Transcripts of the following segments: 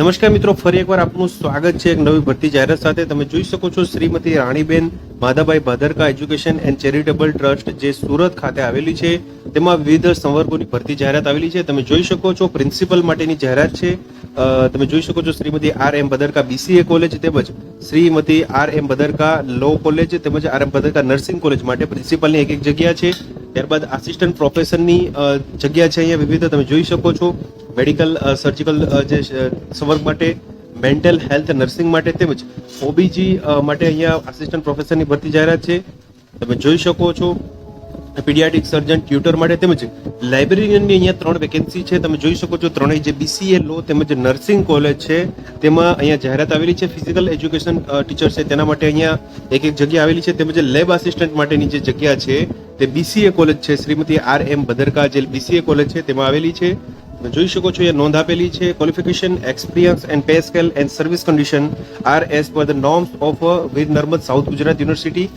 નમસ્કાર મિત્રો, ફરી એકવાર આપનું સ્વાગત છે એક નવી ભરતી જાહેરાત સાથે. તમે જોઈ શકો છો Shrimati Raniben Madhabhai Bhadarka education and charitable trust જે સુરત ખાતે આવેલી છે, તેમાં વિવિધ સંવર્ગોની ભરતી જાહેરાત આવેલી છે. તમે જોઈ શકો છો પ્રિન્સિપલ માટેની જાહેરાત છે. તમે જોઈ શકો છો Shrimati R M Bhadarka BCA college તેમજ Shrimati R M Bhadarka law college તેમજ R M Bhadarka nursing college માટે પ્રિન્સિપલની એક એક જગ્યા છે. ત્યારબાદ આસિસ્ટન્ટ પ્રોફેસરની જગ્યા છે અહીંયા વિવિધ. તમે જોઈ શકો છો મેડિકલ સર્જિકલ જે સંવર્ગ માટે મેન્ટલ હેલ્થ નર્સિંગ માટે તેમજ ઓબીજી માટે અહીંયા આસિસ્ટન્ટ પ્રોફેસરની ભરતી જાહેરાત છે. તમે જોઈ શકો છો. પીડિયાટિક સર્જન ટ્યુટર માટે તેમજ લાઇબ્રેરિયનની અહીંયા ત્રણ વેકેન્સી છે. તમે જોઈ શકો છો ત્રણેય જે બીસીએ લો તેમજ નર્સિંગ કોલેજ છે, તેમાં અહીંયા જાહેરાત આવેલી છે. ફિઝિકલ એજ્યુકેશન ટીચર છે. તેના માટે અહીંયા એક એક જગ્યા આવેલી છે. તેમજ લેબ આસિસ્ટન્ટ માટેની જે જગ્યા છે, તે બીસીએ કોલેજ છે. શ્રીમતી આર એમ ભદરકા જે બીસીએ કોલેજ છે, તેમાં આવેલી છે. જોઈ શકો છો, એ નોંધ આપેલી છે. Qualification experience and pay scale and service condition are as per the norms of with Narmad South Gujarat University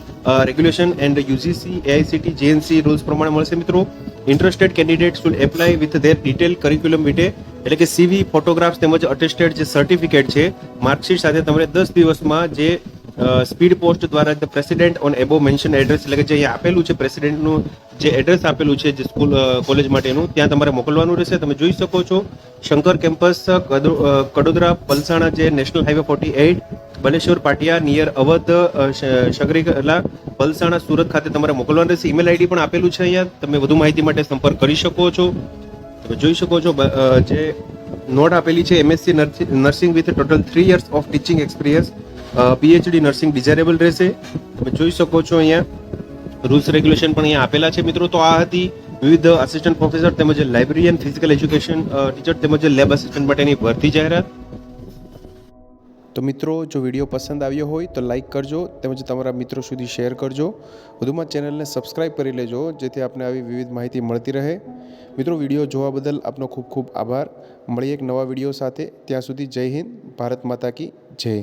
regulation and UGC AICTE JNC rules પ્રમાણે મળશે મિત્રો. Interested candidate should apply with their detail curriculum vitae એટલે કે CV photographs તેમજ attested જે certificate છે marksheet સાથે તમારે દસ દિવસમાં જે સ્પીડ પોસ્ટ દ્વારા the president on above mention address એટલે કે જે અહીંયા આપેલું છે પ્રેસિડેન્ટનું જે એડ્રેસ આપેલું છે, જે સ્કૂલ કોલેજ માટેનું, ત્યાં તમારે મોકલવાનું રહેશે. તમે જોઈ શકો છો, શંકર કેમ્પસ કડોદરા, પલસાણા જે national highway forty eight Baleshwar, Patiya near Awadh Shangrila Palsana, Surat ખાતે તમારે મોકલવાનું રહેશે. ઈમેલ આઈડી પણ આપેલું છે અહીંયા. તમે વધુ માહિતી માટે સંપર્ક કરી શકો છો. તમે જોઈ શકો છો જે નોટ આપેલી છે MSc nursing with total three years of teaching experience PhD nursing desirable રહેશે. તમે જોઈ શકો છો અહીંયા રૂલ્સ રેગ્યુલેશન પણ અહીંયા આપેલા છે મિત્રો. તો આ હતી વિવિધ આસિસ્ટન્ટ પ્રોફેસર તેમજ લાઇબ્રેરિયન ફિઝિકલ એજ્યુકેશન ટીચર તેમજ લેબ આસિસ્ટન્ટ માટેની ભરતી જાહેરાત. તો મિત્રો, જો વીડિયો પસંદ આવ્યો હોય તો લાઇક કરજો તેમજ તમારા મિત્રો સુધી શેર કરજો. વધુમાં ચેનલને સબસ્ક્રાઈબ કરી લેજો, જેથી આપને આવી વિવિધ માહિતી મળતી રહે. મિત્રો, વીડિયો જોવા બદલ આપનો ખૂબ ખૂબ આભાર. મળીએ એક નવા વીડિયો સાથે. ત્યાં સુધી જય હિન્દ, ભારત માતા કી જય.